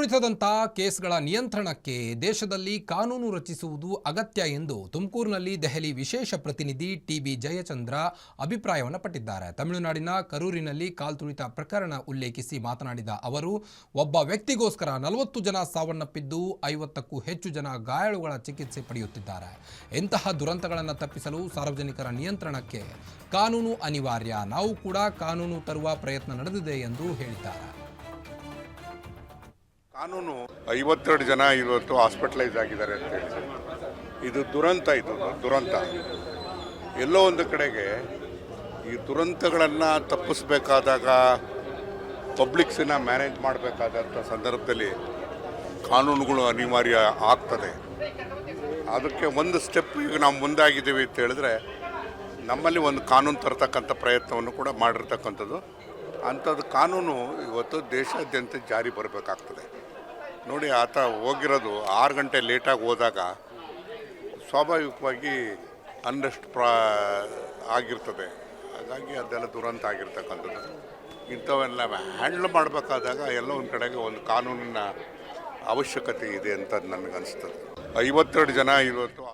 ಕಾಲ್ತುಳಿತದಂತಹ ಕೇಸ್ಗಳ ನಿಯಂತ್ರಣಕ್ಕೆ ದೇಶದಲ್ಲಿ ಕಾನೂನು ರಚಿಸುವುದು ಅಗತ್ಯ ಎಂದು ತುಮಕೂರಿನಲ್ಲಿ ದೆಹಲಿ ವಿಶೇಷ ಪ್ರತಿನಿಧಿ ಟಿಬಿ ಜಯಚಂದ್ರ ಅಭಿಪ್ರಾಯವನ್ನು ಪಟ್ಟಿದ್ದಾರೆ. ತಮಿಳುನಾಡಿನ ಕರೂರಿನಲ್ಲಿ ಕಾಲ್ತುಳಿತ ಪ್ರಕರಣ ಉಲ್ಲೇಖಿಸಿ ಮಾತನಾಡಿದ ಅವರು, ಒಬ್ಬ ವ್ಯಕ್ತಿಗೋಸ್ಕರ ನಲವತ್ತು ಜನ ಸಾವನ್ನಪ್ಪಿದ್ದು ಐವತ್ತಕ್ಕೂ ಹೆಚ್ಚು ಜನ ಗಾಯಾಳುಗಳ ಚಿಕಿತ್ಸೆ ಪಡೆಯುತ್ತಿದ್ದಾರೆ. ಇಂತಹ ದುರಂತಗಳನ್ನು ತಪ್ಪಿಸಲು ಸಾರ್ವಜನಿಕರ ನಿಯಂತ್ರಣಕ್ಕೆ ಕಾನೂನು ಅನಿವಾರ್ಯ. ನಾವು ಕೂಡ ಕಾನೂನು ತರುವ ಪ್ರಯತ್ನ ನಡೆದಿದೆ ಎಂದು ಹೇಳಿದ್ದಾರೆ. ಕಾನೂನು ಐವತ್ತೆರಡು ಜನ ಇವತ್ತು ಹಾಸ್ಪಿಟಲೈಸ್ ಆಗಿದ್ದಾರೆ ಅಂತ ಹೇಳಿ. ಇದು ದುರಂತ ಇದು, ದುರಂತ. ಎಲ್ಲೋ ಒಂದು ಕಡೆಗೆ ಈ ದುರಂತಗಳನ್ನು ತಪ್ಪಿಸ್ಬೇಕಾದಾಗ ಪಬ್ಲಿಕ್ಸನ್ನು ಮ್ಯಾನೇಜ್ ಮಾಡಬೇಕಾದಂಥ ಸಂದರ್ಭದಲ್ಲಿ ಕಾನೂನುಗಳು ಅನಿವಾರ್ಯ ಆಗ್ತದೆ. ಅದಕ್ಕೆ ಒಂದು ಸ್ಟೆಪ್ ಈಗ ನಾವು ಮುಂದಾಗಿದ್ದೀವಿ ಅಂತ ಹೇಳಿದ್ರೆ ನಮ್ಮಲ್ಲಿ ಒಂದು ಕಾನೂನು ತರತಕ್ಕಂಥ ಪ್ರಯತ್ನವನ್ನು ಕೂಡ ಮಾಡಿರ್ತಕ್ಕಂಥದ್ದು. ಅಂಥದ್ದು ಕಾನೂನು ಇವತ್ತು ದೇಶಾದ್ಯಂತ ಜಾರಿ ಬರಬೇಕಾಗ್ತದೆ. ನೋಡಿ ಆತ ಹೋಗಿರೋದು ಆರು ಗಂಟೆ ಲೇಟಾಗಿ ಹೋದಾಗ ಸ್ವಾಭಾವಿಕವಾಗಿ ಅನ್ನಷ್ಟು ಪ್ರಾ ಆಗಿರ್ತದೆ. ಹಾಗಾಗಿ ಅದೆಲ್ಲ ದುರಂತ ಆಗಿರ್ತಕ್ಕಂಥದ್ದು. ಇಂಥವೆಲ್ಲ ಹ್ಯಾಂಡ್ಲ್ ಮಾಡಬೇಕಾದಾಗ ಎಲ್ಲ ಒಂದು ಕಡೆಗೆ ಒಂದು ಕಾನೂನಿನ ಅವಶ್ಯಕತೆ ಇದೆ ಅಂತ ನನಗನ್ನಿಸ್ತದೆ ಐವತ್ತೆರಡು ಜನ ಇವತ್ತು